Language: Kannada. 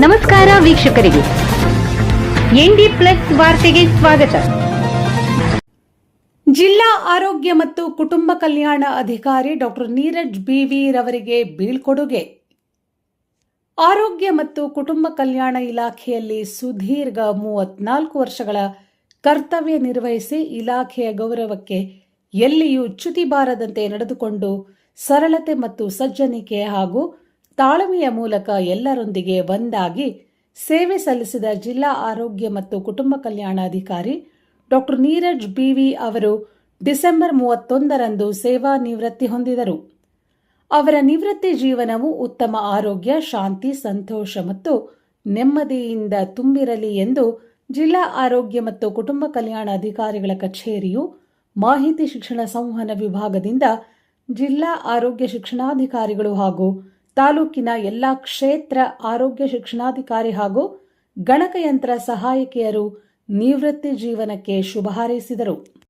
ನಮಸ್ಕಾರ ವೀಕ್ಷಕರಿಗೆ. ಎನ್ಡಿ ಪ್ಲಸ್ ವಾರ್ತೆಗೆ ಸ್ವಾಗತ. ಜಿಲ್ಲಾ ಆರೋಗ್ಯ ಮತ್ತು ಕುಟುಂಬ ಕಲ್ಯಾಣ ಅಧಿಕಾರಿ ಡಾಕ್ಟರ್ ನೀರಜ್ ಬಿವಿ ರವರಿಗೆ ಬೀಳ್ಕೊಡುಗೆ ಆರೋಗ್ಯ ಮತ್ತು ಕುಟುಂಬ ಕಲ್ಯಾಣ ಇಲಾಖೆಯಲ್ಲಿ ಸುದೀರ್ಘ ಮೂವತ್ನಾಲ್ಕು ವರ್ಷಗಳ ಕರ್ತವ್ಯ ನಿರ್ವಹಿಸಿ ಇಲಾಖೆಯ ಗೌರವಕ್ಕೆ ಎಲ್ಲಿಯೂ ಚ್ಯುತಿ ಬಾರದಂತೆ ನಡೆದುಕೊಂಡು ಸರಳತೆ ಮತ್ತು ಸಜ್ಜನಿಕೆ ಹಾಗೂ ತಾಳ್ಮೆಯ ಮೂಲಕ ಎಲ್ಲರೊಂದಿಗೆ ಒಂದಾಗಿ ಸೇವೆ ಸಲ್ಲಿಸಿದ ಜಿಲ್ಲಾ ಆರೋಗ್ಯ ಮತ್ತು ಕುಟುಂಬ ಕಲ್ಯಾಣಾಧಿಕಾರಿ ಡಾಕ್ಟರ್ ನೀರಜ್ ಬಿವಿ ಅವರು ಡಿಸೆಂಬರ್ ಮೂವತ್ತೊಂದರಂದು ಸೇವಾ ನಿವೃತ್ತಿ ಹೊಂದಿದರು. ಅವರ ನಿವೃತ್ತಿ ಜೀವನವು ಉತ್ತಮ ಆರೋಗ್ಯ, ಶಾಂತಿ, ಸಂತೋಷ ಮತ್ತು ನೆಮ್ಮದಿಯಿಂದ ತುಂಬಿರಲಿ ಎಂದು ಜಿಲ್ಲಾ ಆರೋಗ್ಯ ಮತ್ತು ಕುಟುಂಬ ಕಲ್ಯಾಣ ಅಧಿಕಾರಿಗಳ ಕಚೇರಿಯು ಮಾಹಿತಿ ಶಿಕ್ಷಣ ಸಂವಹನ ವಿಭಾಗದಿಂದ ಜಿಲ್ಲಾ ಆರೋಗ್ಯ ಶಿಕ್ಷಣಾಧಿಕಾರಿಗಳು ಹಾಗೂ ತಾಲೂಕಿನ ಎಲ್ಲ ಕ್ಷೇತ್ರ ಆರೋಗ್ಯ ಶಿಕ್ಷಣಾಧಿಕಾರಿ ಹಾಗೂ ಗಣಕಯಂತ್ರ ಸಹಾಯಕಿಯರು ನಿವೃತ್ತಿ ಜೀವನಕ್ಕೆ ಶುಭ ಹಾರೈಸಿದರು.